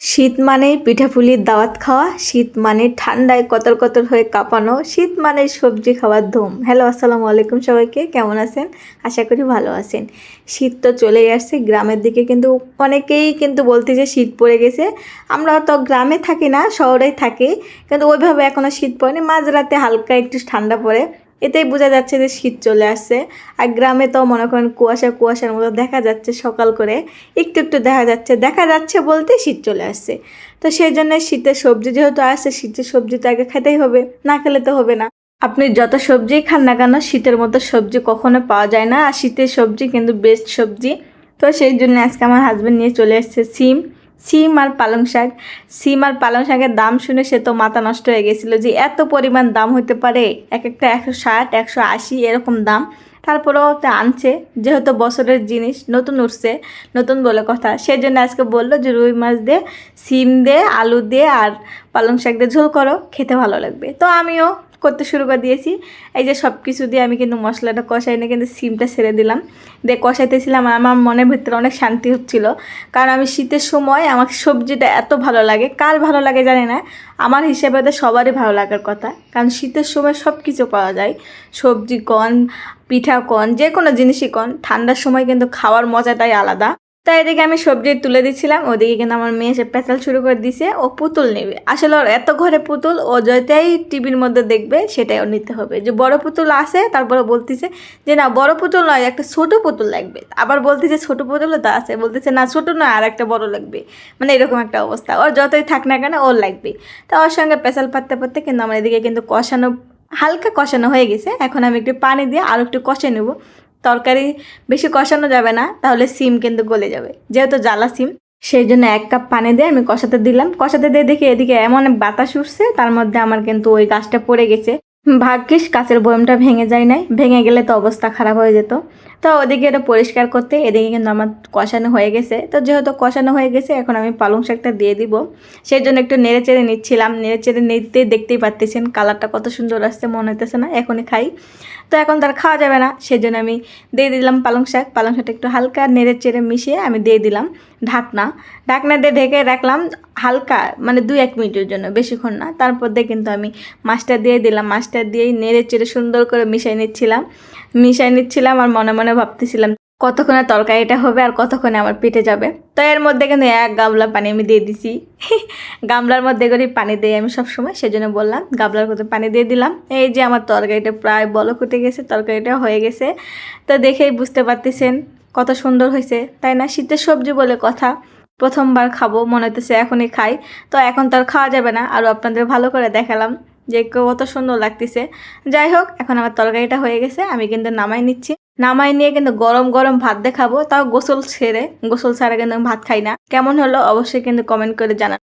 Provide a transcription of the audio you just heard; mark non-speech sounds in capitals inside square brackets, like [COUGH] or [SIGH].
শীত মানে পিঠাপুলির দাওয়াত খাওয়া, শীত মানে ঠান্ডায় কতর কতর হয়ে কাঁপানো, শীত মানে সবজি খাওয়ার ধুম। হ্যালো আসসালামু আলাইকুম সবাইকে, কেমন আছেন? আশা করি ভালো আছেন। শীত তো চলেই আসছে, গ্রামের দিকে কিন্তু অনেকেই কিন্তু বলতে যে শীত পড়ে গেছে। আমরা তো গ্রামে থাকি না, শহরেই থাকি, কিন্তু ওইভাবে এখনও শীত পড়েনি। মাঝরাতে হালকা একটু ঠান্ডা পড়ে। এতেই বোঝা যাচ্ছে যে শীত চলে আসছে। আর গ্রামে তো মনে করেন কুয়াশা কুয়াশার মতো দেখা যাচ্ছে সকাল করে। একটু একটু দেখা যাচ্ছে। দেখা যাচ্ছে বলতে শীত চলে আসছে। তো সেই জন্য শীতের সবজি যেহেতু আসছে, শীতের সবজি তো আগে খেতেই হবে। না খেলে তো হবে না। আপনি যত সবজিই খান না কেন, শীতের মতো সবজি কখনো পাওয়া যায় না। আর শীতের সবজি কিন্তু বেস্ট সবজি। তো সেই জন্য আজকে আমার হাজব্যান্ড নিয়ে চলে এসেছে সিম। সিম আর পালং শাক। সিম আর পালং শাকের দাম শুনে সে তো মাথা নষ্ট হয়ে গেছিল যে এত পরিমাণ দাম হতে পারে। এক একটা একশো ষাট, একশো আশি এরকম দাম। তারপরেও তো আনছে। যেহেতু বছরের জিনিস নতুন উঠছে, নতুন বলে কথা। সেই জন্য আজকে বলল যে রুই মাছ দিয়ে, সিম দিয়ে, আলু দিয়ে আর পালং শাক দিয়ে ঝোল করো, খেতে ভালো লাগবে। তো আমিও করতে শুরু করে দিয়েছি। এই যে সব কিছু দিয়ে আমি কিন্তু মশলাটা কষাই না কিন্তু সিমটা ছেড়ে দিলাম। দিয়ে কষাইতেছিলাম আমার মনের ভিতরে অনেক শান্তি হচ্ছিল। কারণ আমি শীতের সময় আমার সবজিটা এত ভালো লাগে। কার ভালো লাগে জানি না। আমার হিসেবে তো সবারই ভালো লাগার কথা। কারণ শীতের সময় সব কিছু পাওয়া যায়। সবজি কন, পিঠা কন যে কোনো জিনিসই কন, ঠান্ডার সময় কিন্তু খাওয়ার মজাটাই আলাদা। তাই এদিকে আমি সবজি তুলে দিচ্ছিলাম ওদিকে কিন্তু আমার মেয়ে এসে পেঁচাল শুরু করে দিছে, ও পুতুল নেবে। আসলে ওর এত ঘরে পুতুল, ও যেটাই টিভির মধ্যে দেখবে সেটাই ওর নিতে হবে। যে বড় পুতুল আসে তারপরে বলতেছে যে না, বড় পুতুল নয়, একটা ছোট পুতুল লাগবে। আবার বলতেছে ছোট পুতুলও তো আছে, বলতেছে না, ছোট নয়, আর একটা বড় লাগবে। মানে এরকম একটা অবস্থা। ওর যতই থাক না কেন ওর লাগবে। তা ওর সঙ্গে পেঁচাল পাততে পারতে কিন্তু আমার এদিকে কিন্তু কষানো, হালকা কষানো হয়ে গেছে। এখন আমি একটু পানি দিয়ে আরও একটু কষে নেব। তরকারি বেশি কষানো যাবে না, তাহলে সিম কিন্তু গলে যাবে। যেহেতু জ্বালা সিম, সেই জন্য এক কাপ পানি দিয়ে আমি কষাতে দিলাম। কষাতে দিয়ে দেখি এদিকে এমন বাতাস উঠছে, তার মধ্যে আমার কিন্তু ওই গাছটা পড়ে গেছে। ভাগ্যিস কাছের বয়মটা ভেঙে যায় নাই। ভেঙে গেলে তো অবস্থা খারাপ হয়ে যেত। তো ওদিকে এটা পরিষ্কার করতে, এদিকে কিন্তু আমার কষানো হয়ে গেছে। তো যেহেতু কষানো হয়ে গেছে, এখন আমি পালং শাকটা দিয়ে দিব। সেই জন্য একটু নেড়ে চেড়ে নিচ্ছিলাম। নেড়ে চেড়ে নিতে দেখতেই পারতেছেন, কালারটা কত সুন্দর আসছে, মনে হইতেছে না, এখনই খাই। তো এখন তার খাওয়া যাবে না সেই জন্য আমি দিয়ে দিলাম পালং শাক। পালং শাকটা একটু হালকা নেড়ে চেড়ে মিশিয়ে আমি দিয়ে দিলাম ঢাকনা। ঢাকনা দিয়ে ঢেকে রাখলাম হালকা মানে দুই এক মিনিটের জন্য, বেশিক্ষণ না। তারপর দিয়ে কিন্তু আমি মাছটা দিয়ে দিলাম। মাছটা দিয়েই নেড়ে চেড়ে সুন্দর করে মিশিয়ে নিচ্ছিলাম। মিশাই নিচ্ছিলাম আর মনে মনে ভাবতেছিলাম, কতক্ষণে তরকারিটা হবে আর কতক্ষণে আমার পেটে যাবে। তো এর মধ্যে কিন্তু এক গামলা পানি আমি দিয়ে দিছি। [LAUGHS] গামলার মধ্যে করে পানি দিই আমি সবসময়, সেজন্য বললাম গামলার মধ্যে পানি দিয়ে দিলাম। এই যে আমার তরকারিটা প্রায় বলক উঠে গেছে, তরকারিটা হয়ে গেছে। তো দেখেই বুঝতে পারতেছেন কত সুন্দর হয়েছে, তাই না? শীতের সবজি বলে কথা, প্রথমবার খাব, মনে হতেছে এখনই খাই। তো এখন তো আর খাওয়া যাবে না আরও আপনাদের ভালো করে দেখালাম। যে কত সুন্দর লাগতেছে। যাই হোক এখন আমার তরকারিটা হয়ে গেছে, আমি কিন্তু নামাই নিচ্ছি। নামাই নিয়ে কিন্তু গরম গরম ভাত দেখাবো, তাও গোসল ছেড়ে গোসল ছাড়া কিন্তু ভাত খাই না। কেমন হলো অবশ্যই কিন্তু কমেন্ট করে জানান।